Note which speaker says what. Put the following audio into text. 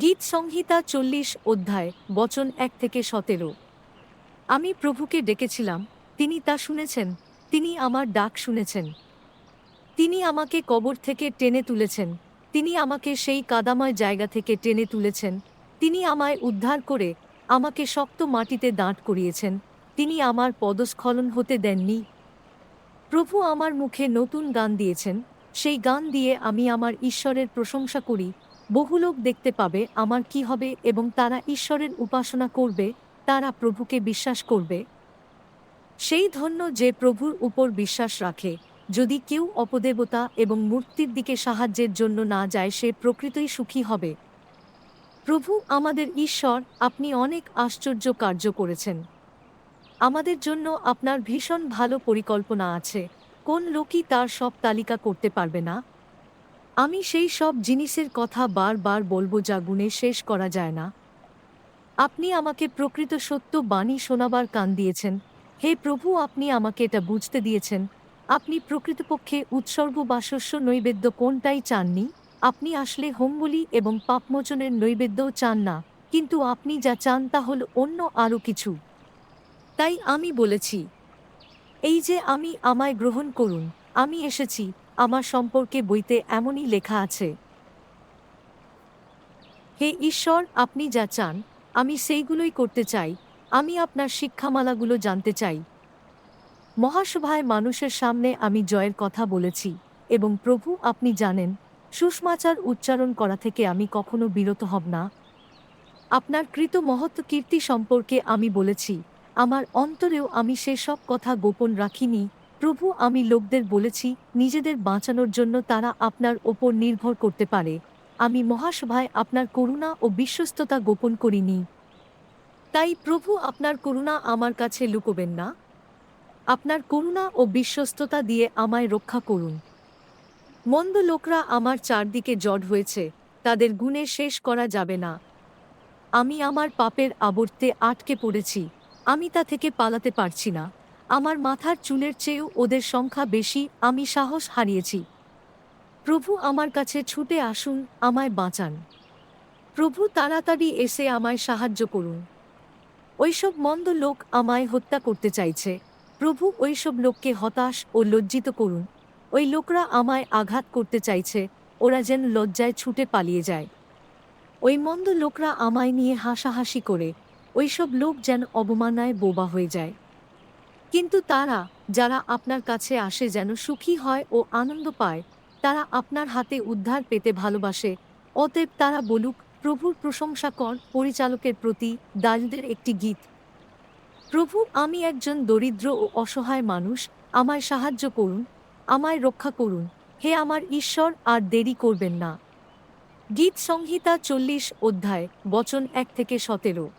Speaker 1: গীত সংহিতা চল্লিশ অধ্যায়, বচন এক থেকে সতেরো। আমি প্রভুকে ডেকেছিলাম, তিনি তা শুনেছেন, তিনি আমার ডাক শুনেছেন। তিনি আমাকে কবর থেকে টেনে তুলেছেন, তিনি আমাকে সেই কাদাময় জায়গা থেকে টেনে তুলেছেন, তিনি আমায় উদ্ধার করে আমাকে শক্ত মাটিতে দাঁড় করিয়েছেন, তিনি আমার পদস্খলন হতে দেননি। প্রভু আমার মুখে নতুন গান দিয়েছেন, সেই গান দিয়ে আমি আমার ঈশ্বরের প্রশংসা করি বহু লোক দেখতে পাবে আমার কি হবে এবং তারা ঈশ্বরের উপাসনা করবে, তারা প্রভুকে বিশ্বাস করবে। সেই ধন্য যে প্রভুর উপর বিশ্বাস রাখে, যদি কেউ অপদেবতা এবং মূর্তির দিকে সাহায্যের জন্য না যায়, সে প্রকৃতই সুখী হবে। প্রভু আমাদের ঈশ্বর, আপনি অনেক আশ্চর্য কার্য করেছেন। আমাদের জন্য আপনার ভীষণ ভালো পরিকল্পনা আছে। কোন লোকই তার সব তালিকা করতে পারবে না? আমি সেই সব জিনিসের কথা বারবার বলব যা গুণে শেষ করা যায় না। আপনি আমাকে প্রকৃত সত্য বাণী শোনাবার কান দিয়েছেন। হে প্রভু, আপনি আমাকে এটা বুঝতে দিয়েছেন। আপনি প্রকৃতপক্ষে উৎসর্গ বা শস্য নৈবেদ্য কোনটাই চাননি? আপনি আসলে হোমবলি এবং পাপমোচনের নৈবেদ্যও চান না, কিন্তু আপনি যা চান তা হল অন্য আরও কিছু। তাই আমি বলেছি, এই যে আমি আমায় গ্রহণ করুন, আমি এসেছি আমার সম্পর্কে বইতে এমনই লেখা আছে। হে ঈশ্বর, আপনি যা চান, আমি সেইগুলোই করতে চাই। আমি আপনার শিক্ষামালাগুলো জানতে চাই। মহাসভায় মানুষের সামনে আমি জয়ের কথা বলেছি এবং প্রভু, আপনি জানেন, সুষমাচার উচ্চারণ করা থেকে আমি কখনো বিরত হব না। আপনার কৃত মহৎ কীর্তি সম্পর্কে আমি বলেছি, আমার অন্তরেও আমি সেসব কথা গোপন রাখিনি প্রভু, আমি লোকদের বলেছি, নিজেদের বাঁচানোর জন্য তারা আপনার ওপর নির্ভর করতে পারে। আমি মহাসভায় আপনার করুণা ও বিশ্বস্ততা গোপন করিনি। তাই প্রভু, আপনার করুণা আমার কাছে লুকোবেন না। আপনার করুণা ও বিশ্বস্ততা দিয়ে আমায় রক্ষা করুন। মন্দ লোকরা আমার চারদিকে জড হয়েছে, তাদের গুণে শেষ করা যাবে না। আমি আমার পাপের আবর্তে আটকে পড়েছি, আমি তা থেকে পালাতে পারছি না। আমার মাথার চুলের চেয়েও ওদের সংখ্যা বেশি, আমি সাহস হারিয়েছি। প্রভু আমার কাছে ছুটে আসুন, আমায় বাঁচান। প্রভু তাড়াতাড়ি এসে আমায় সাহায্য করুন। ওইসব মন্দ লোক আমায় হত্যা করতে চাইছে। প্রভু ওইসব লোককে হতাশ ও লজ্জিত করুন। ওই লোকরা আমায় আঘাত করতে চাইছে, ওরা যেন লজ্জায় ছুটে পালিয়ে যায়। ওই মন্দ লোকরা আমায় নিয়ে হাসাহাসি করে, ওইসব লোক যেন অবমানায় বোবা হয়ে যায়। কিন্তু তারা, যারা আপনার কাছে আসে যেন সুখী হয় ও আনন্দ পায়, তারা আপনার হাতে উদ্ধার পেতে ভালোবাসে। অতএব তারা বলুক, প্রভুর প্রশংসা কর, পরিচালকের প্রতি দারিদ্রের একটি গীত। প্রভু, আমি একজন দরিদ্র ও অসহায় মানুষ, আমায় সাহায্য করুন, আমায় রক্ষা করুন। হে আমার ঈশ্বর, আর দেরি করবেন না। গীত সংহিতা চল্লিশ অধ্যায়, বচন এক থেকে সতেরো।